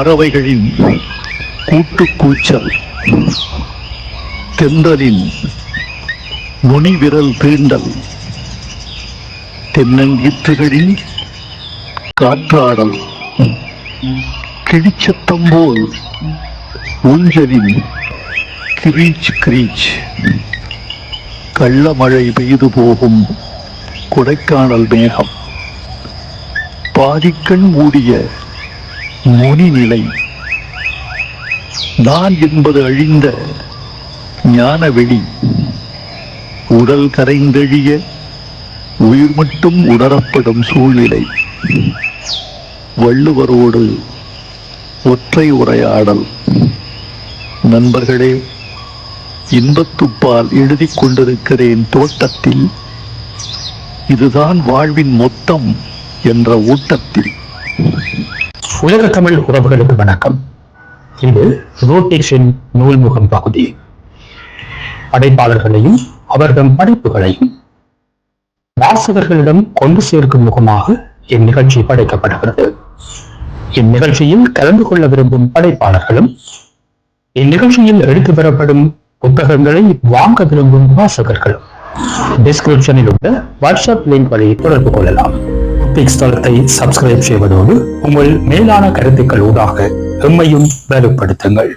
பறவைகளின் கூட்டுக்கூச்சல் தென்றலின் நுனிவிரல் தீண்டல் தென்னங்கீற்றுகளின் காற்றாடல் கிழிச்சத்தம் போல் ஊஞ்சலின் கிரீச் கிரீச். கள்ளமழை பெய்து போகும் கொடைக்கானல் மேகம் பாதிக்கண் மூடிய முனிநிலை. நான் என்பது அழிந்த ஞான வெளி உடல் கரைந்தெழிய உயிர் மட்டும் உணரப்படும் சூழ்நிலை. வள்ளுவரோடு ஒற்றை உரையாடல். நண்பர்களே இன்பத்துப்பால் எழுதிக் கொண்டிருக்கிறேன் தோட்டத்தில். இதுதான் வாழ்வின் மொத்தம் என்ற ஊட்டத்தில். உலக தமிழ் உறவுகளுக்கு வணக்கம். இது ரோட்டேஷன் நூல்முகம் பகுதி. படைப்பாளர்களையும் அவர்தம் படைப்புகளையும் வாசகர்களிடம் கொண்டு சேர்க்கும் முகமாக இந்நிகழ்ச்சி படைக்கப்படுகிறது. இந்நிகழ்ச்சியில் கலந்து கொள்ள விரும்பும் படைப்பாளர்களும் இந்நிகழ்ச்சியில் எடுத்து வரப்படும் புத்தகங்களை வாங்க விரும்பும் வாசகர்களும் டிஸ்கிரிப்ஷனில் உள்ள வாட்ஸ்அப் லிங்க் வழியை தொடர்பு கொள்ளலாம். பிக்ஸ் தளத்தை சப்ஸ்கிரைப் செய்வதோடு உங்கள் மேலான கருத்துக்கள் ஊடாக எம்மையும் வலுப்படுத்துங்கள்